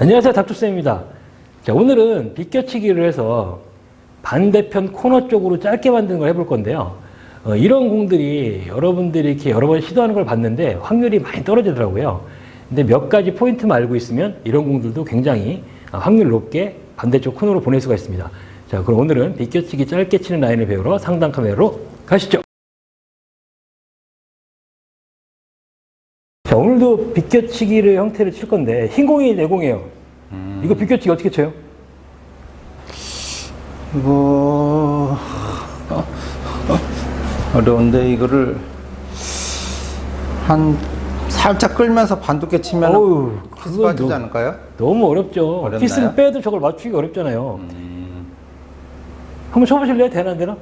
안녕하세요. 닥터쌤입니다. 자, 오늘은 비껴치기를 해서 반대편 코너 쪽으로 짧게 만드는 걸 해볼 건데요. 어, 이런 공들이 여러분들이 이렇게 여러 번 시도하는 걸 봤는데 확률이 많이 떨어지더라고요. 근데 몇 가지 포인트만 알고 있으면 이런 공들도 굉장히 아, 확률 높게 반대쪽 코너로 보낼 수가 있습니다. 자, 그럼 오늘은 비껴치기 짧게 치는 라인을 배우러 상단 카메라로 가시죠. 자, 오늘도 비껴치기를 형태를 칠 건데 흰 공이 내 공이에요. 이거 비껴치기 어떻게 쳐요? 이거 어려운데 이거를 한 살짝 끌면서 반두께 치면 키스 빠지지 너- 않을까요? 너무 어렵죠. 어렵나요? 음. 키스를 빼도 저걸 맞추기가 어렵잖아요. 한번 쳐보실래요? 되나 안 되나?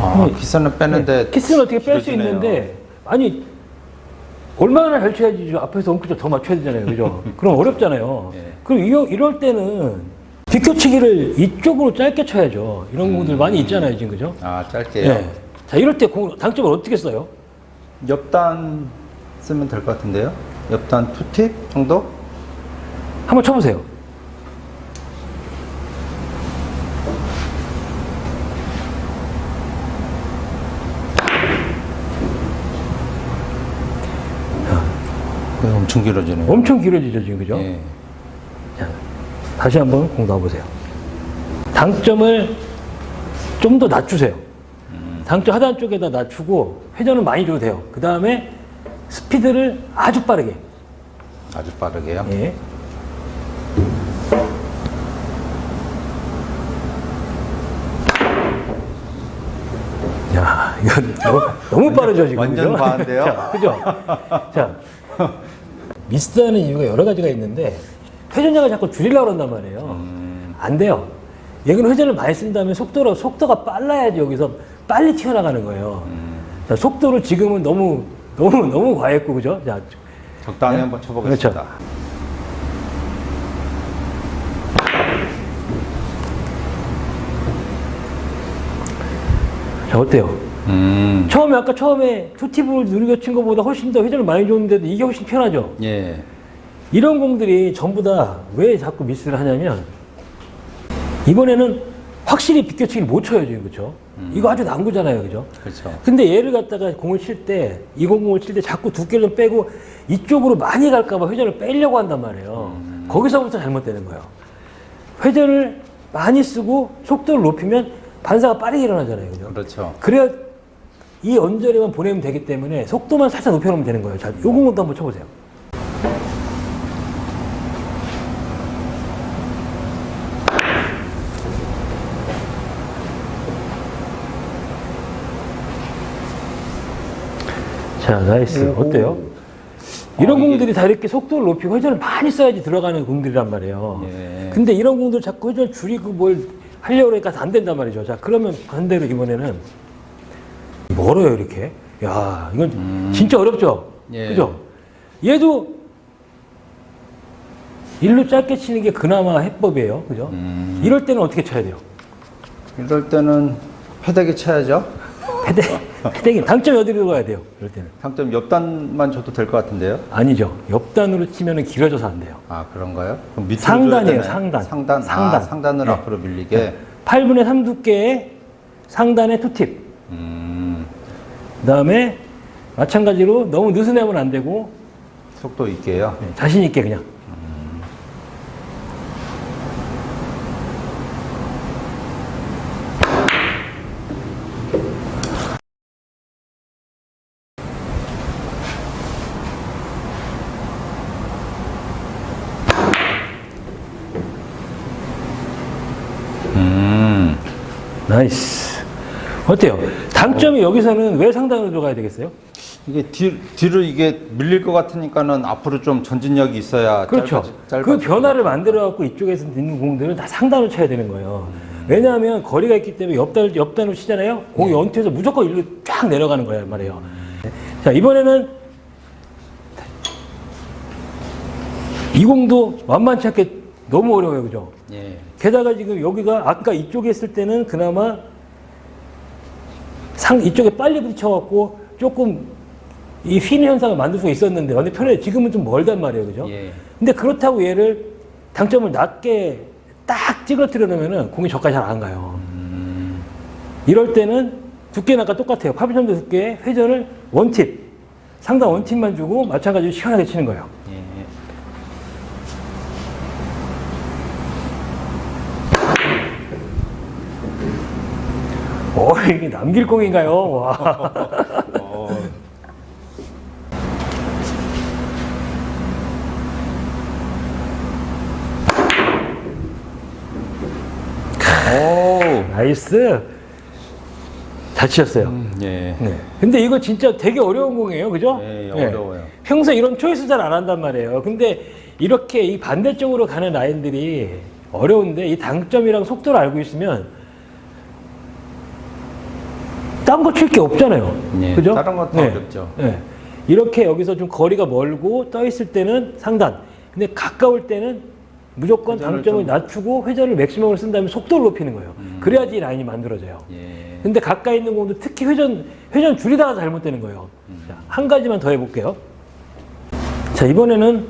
아, 키스는 빼는데 네. 키스는 어떻게 뺄 수 길어지네요. 있는데 아니 얼마나 잘 쳐야지 저 앞에서 엉크죠 더 맞춰야 되잖아요, 그죠? 그럼 어렵잖아요. 예. 그럼 이러, 이럴 때는 비껴치기를 이쪽으로 짧게 쳐야죠. 이런 음. 공들 많이 있잖아요, 지금 그죠? 아 짧게요. 예. 자 이럴 때 공, 당점을 어떻게 써요? 옆단 쓰면 될 것 같은데요. 옆단 투팁 정도? 한번 쳐보세요. 네, 엄청 길어지네요. 엄청 길어지죠, 지금 그죠? 예. 자, 다시 한번 공 넣어보세요. 당점을 좀 더 낮추세요. 당점 하단 쪽에다 낮추고 회전을 많이 줘도 돼요. 그 다음에 스피드를 아주 빠르게. 아주 빠르게요. 예. 야, 이거 너무, 너무 빠르죠, 지금. 완전 그죠? 과한데요? 자, 그죠? 자, 미스하는 이유가 여러 가지가 있는데, 회전량을 자꾸 줄이려고 그런단 말이에요. 음. 안 돼요. 얘는 회전을 많이 쓴 다음에 속도로, 속도가 빨라야지 여기서 빨리 튀어나가는 거예요. 음. 자, 속도를 지금은 너무, 너무, 너무 과했고, 그죠? 자, 적당히 네? 한번 쳐보겠습니다. 그렇죠. 자, 어때요? 음. 처음에, 아까 처음에 투팁을 누리고 친 것보다 훨씬 더 회전을 많이 줬는데도 이게 훨씬 편하죠? 예. 이런 공들이 전부 다 왜 자꾸 미스를 하냐면 이번에는 확실히 비껴치기를 못 쳐요 지금 그렇죠? 이거 아주 난구잖아요 그죠? 그렇죠. 근데 얘를 갖다가 공을 칠 때, 200공을 칠 때 자꾸 두께를 좀 빼고 이쪽으로 많이 갈까봐 회전을 빼려고 한단 말이에요. 거기서부터 잘못되는 거예요. 회전을 많이 쓰고 속도를 높이면 반사가 빠르게 일어나잖아요. 그죠? 그렇죠. 그래야 이 언저리만 보내면 되기 때문에 속도만 살짝 높여놓으면 되는 거예요. 자, 요 공도 한번 쳐보세요. 자, 나이스. 어때요? 이런 어, 이게- 공들이 다 이렇게 속도를 높이고 회전을 많이 써야지 들어가는 공들이란 말이에요. 예. 근데 이런 공들 자꾸 회전 줄이고 뭘 하려고 그러니까 안 된단 말이죠. 자, 그러면 반대로 이번에는 멀어요, 이렇게. 야, 이건 진짜 어렵죠? 예. 그죠? 얘도 일로 짧게 치는 게 그나마 해법이에요. 그죠? 음. 이럴 때는 어떻게 쳐야 돼요? 이럴 때는 패대기 쳐야죠. 패대, 패대기, 당점이 어디로 가야 돼요? 이럴 때는. 상점 옆단만 줘도 될 것 같은데요. 아니죠. 옆단으로 치면 길어져서 안 돼요. 아 그런가요? 그럼 밑으로 상단이에요? 상단. 상단. 상단. 아, 상단으로 네. 앞으로 밀리게. 8분의 3 두께의 상단의 투팁. 음, 그 다음에 마찬가지로 너무 느슨하면 안 되고 속도 있게요. 네, 자신 있게 그냥. 음, 나이스. 어때요? 당점이 여기서는 왜 상단으로 들어가야 되겠어요? 이게 뒤, 뒤로 이게 밀릴 것 같으니까는 앞으로 좀 전진력이 있어야 그렇죠. 짧아지- 짧아질 그것 변화를 만들어 갖고 이쪽에서 있는 공들은 다 상단으로 쳐야 되는 거예요. 왜냐하면 거리가 있기 때문에 옆단, 옆단으로 치잖아요. 공이 연투해서 무조건 일로 쫙 내려가는 거란 말이에요. 자, 이번에는 이 공도 만만치 않게 너무 어려워요. 그죠? 예. 게다가 지금 여기가 아까 이쪽에 있을 때는 그나마 상 이쪽에 빨리 부딪혀갖고 조금 이 휘는 현상을 만들 수가 있었는데 완전 편해 지금은 좀 멀단 말이에요, 그죠? 예. 근데 그렇다고 얘를 당점을 낮게 딱 찌그러뜨려 놓으면은 공이 저까지 잘 안 가요. 음, 이럴 때는 두께는 아까 똑같아요. 8 3 두께 회전을 원팁 상단 원팁만 주고 마찬가지로 시원하게 치는 거예요. 예. 오 이게 남길 공인가요? 와. 어, 오. 나이스. 잘 치셨어요. 음, 예. 네. 근데 이거 진짜 되게 어려운 공이에요. 그죠? 예, 네. 어려워요. 평소에 이런 초이스 잘 안 한단 말이에요. 근데 이렇게 이 반대쪽으로 가는 라인들이 어려운데 이 당점이랑 속도를 알고 있으면 딴 거 칠 게 없잖아요. 예, 그죠? 다른 것도 어렵죠. 네. 이렇게 여기서 좀 거리가 멀고 떠 있을 때는 상단. 근데 가까울 때는 무조건 당점을 좀- 낮추고 회전을 맥시멈으로 쓴 다음에 속도를 높이는 거예요. 음. 그래야지 이 라인이 만들어져요. 예. 근데 가까이 있는 공도 특히 회전 회전 줄이다가 잘못되는 거예요. 음. 자, 한 가지만 더 해볼게요. 자 이번에는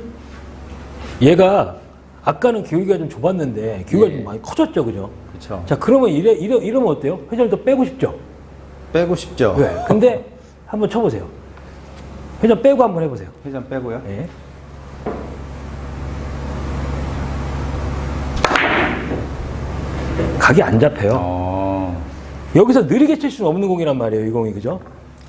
얘가 아까는 기울기가 좀 좁았는데 기울기가 예. 좀 많이 커졌죠, 그죠? 그렇죠. 자 그러면 이래, 이래 이러면 어때요? 회전을 더 빼고 싶죠. 빼고 싶죠. 왜? 근데 한번 쳐보세요. 회전 빼고 한번 해보세요. 회전 빼고요. 예. 각이 안 잡혀요. 어. 여기서 느리게 칠 수는 없는 공이란 말이에요, 이 공이, 그죠?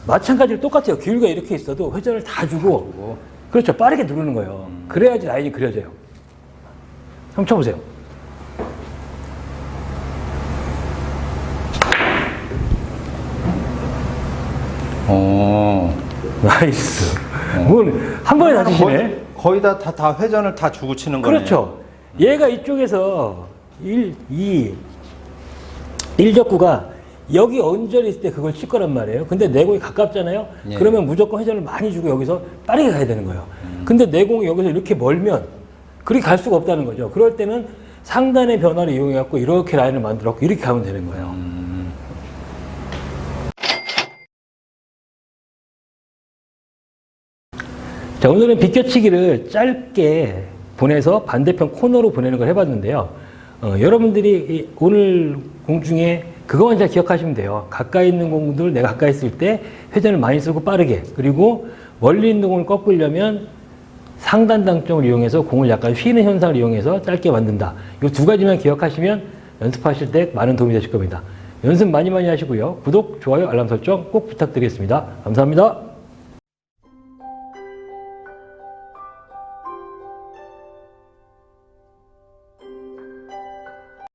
마찬가지로 똑같아요. 기울기가 이렇게 있어도 회전을 다 주고, 그렇죠. 빠르게 누르는 거예요. 그래야지 라인이 그려져요. 한번 쳐보세요. 어. 나이스. 뭘, 한 번에 다 치시네. 거의, 거의 다, 다, 다 회전을 다 주고 치는 거네요. 그렇죠. 얘가 이쪽에서 1, 2, 1적구가 여기 언저리 있을 때 그걸 칠 거란 말이에요. 근데 내공이 가깝잖아요. 예. 그러면 무조건 회전을 많이 주고 여기서 빠르게 가야 되는 거예요. 근데 내공이 여기서 이렇게 멀면 그렇게 갈 수가 없다는 거죠. 그럴 때는 상단의 변화를 이용해갖고 이렇게 라인을 만들었고 이렇게 가면 되는 거예요. 음. 자, 오늘은 비껴치기를 짧게 보내서 반대편 코너로 보내는 걸 해봤는데요. 어, 여러분들이 이 오늘 공 중에 그거만 잘 기억하시면 돼요. 가까이 있는 공들 내가 가까이 있을 때 회전을 많이 쓰고 빠르게 그리고 멀리 있는 공을 꺾으려면 상단 당점을 이용해서 공을 약간 휘는 현상을 이용해서 짧게 만든다. 이 두 가지만 기억하시면 연습하실 때 많은 도움이 되실 겁니다. 연습 많이 많이 하시고요. 구독, 좋아요, 알람 설정 꼭 부탁드리겠습니다. 감사합니다.